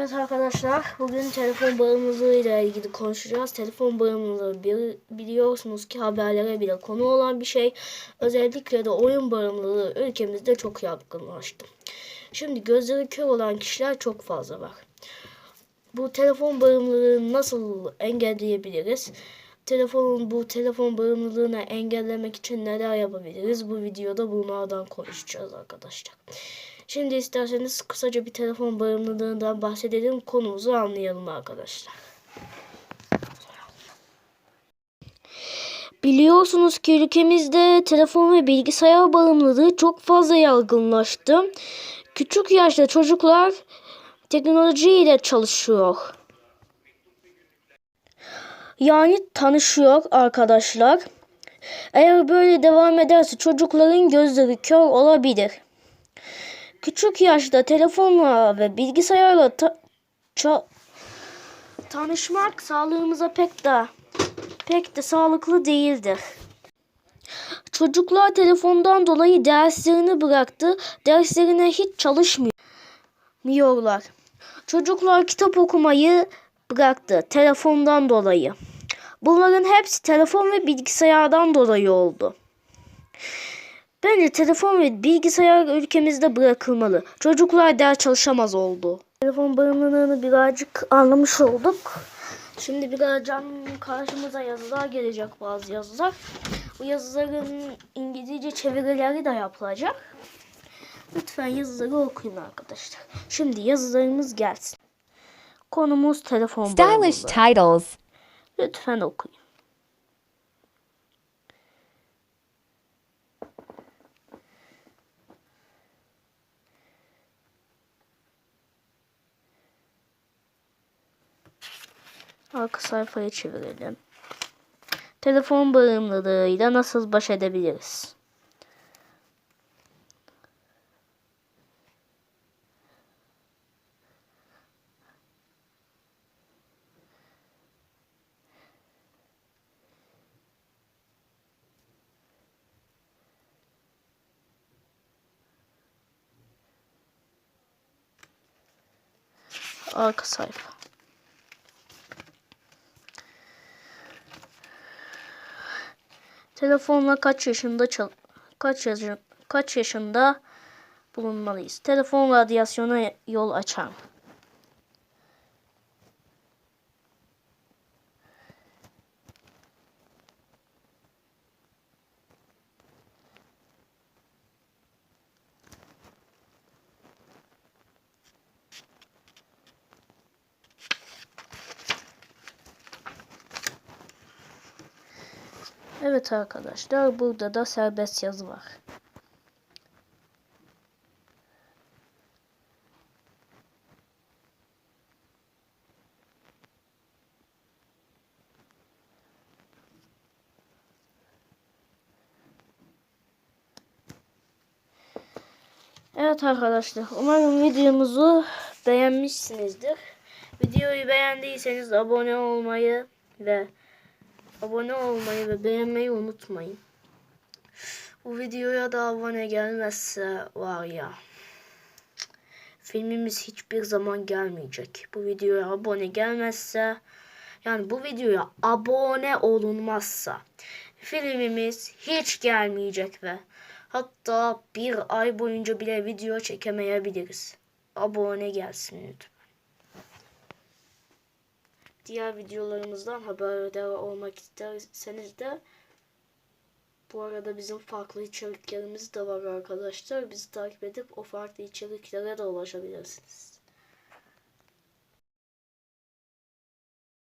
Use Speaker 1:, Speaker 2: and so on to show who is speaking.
Speaker 1: Evet arkadaşlar bugün telefon bağımlılığı ile ilgili konuşacağız. Telefon bağımlılığı biliyorsunuz ki haberlere bile konu olan bir şey. Özellikle de oyun bağımlılığı ülkemizde çok yaygınlaştı. Şimdi gözleri kör olan kişiler çok fazla var. Bu telefon bağımlılığını nasıl engelleyebiliriz? Telefonun bu telefon bağımlılığını engellemek için neler yapabiliriz? Bu videoda bunlardan konuşacağız arkadaşlar. Şimdi isterseniz kısaca bir telefon bağımlılığından bahsedelim. Konumuzu anlayalım arkadaşlar. Biliyorsunuz ki ülkemizde telefon ve bilgisayar bağımlılığı çok fazla yaygınlaştı. Küçük yaşta çocuklar teknoloji ile çalışıyor. Yani tanışıyor arkadaşlar. Eğer böyle devam ederse çocukların gözleri kör olabilir. Küçük yaşta telefonla ve bilgisayarla ta- ça- tanışmak sağlığımıza pek de pek de sağlıklı değildir. Çocuklar telefondan dolayı derslerini bıraktı. Derslerine hiç çalışmıyorlar. Çocuklar kitap okumayı bıraktı telefondan dolayı. Bunların hepsi telefon ve bilgisayardan dolayı oldu. Bence telefon ve bilgisayar ülkemizde bırakılmalı. Çocuklar ders çalışamaz oldu. Telefon bağımlılığını birazcık anlamış olduk. Şimdi birazdan karşımıza yazılar gelecek bazı yazılar. Bu yazıların İngilizce çevirileri de yapılacak. Lütfen yazıları okuyun arkadaşlar. Şimdi yazılarımız gelsin. Konumuz telefon
Speaker 2: Stylish
Speaker 1: bağımlılığı.
Speaker 2: titles.
Speaker 1: Lütfen okuyun. Arka sayfayı çevirelim. Telefon bağımlılığıyla nasıl baş edebiliriz? Arka sayfa. Telefonla kaç yaşında kaç yaşın kaç yaşında bulunmalıyız? Telefon radyasyona yol açar mı? Evet arkadaşlar burada da serbest yazı var. Evet arkadaşlar umarım videomuzu beğenmişsinizdir. Videoyu beğendiyseniz abone olmayı ve abone olmayı ve beğenmeyi unutmayın. Bu videoya da abone gelmezse var ya filmimiz hiçbir zaman gelmeyecek. Bu videoya abone gelmezse yani bu videoya abone olunmazsa filmimiz hiç gelmeyecek ve hatta bir ay boyunca bile video çekemeyebiliriz. Abone gelsin lütfen. Diğer videolarımızdan haberdar olmak isterseniz de bu arada bizim farklı içeriklerimiz de var arkadaşlar. Bizi takip edip o farklı içeriklere de ulaşabilirsiniz.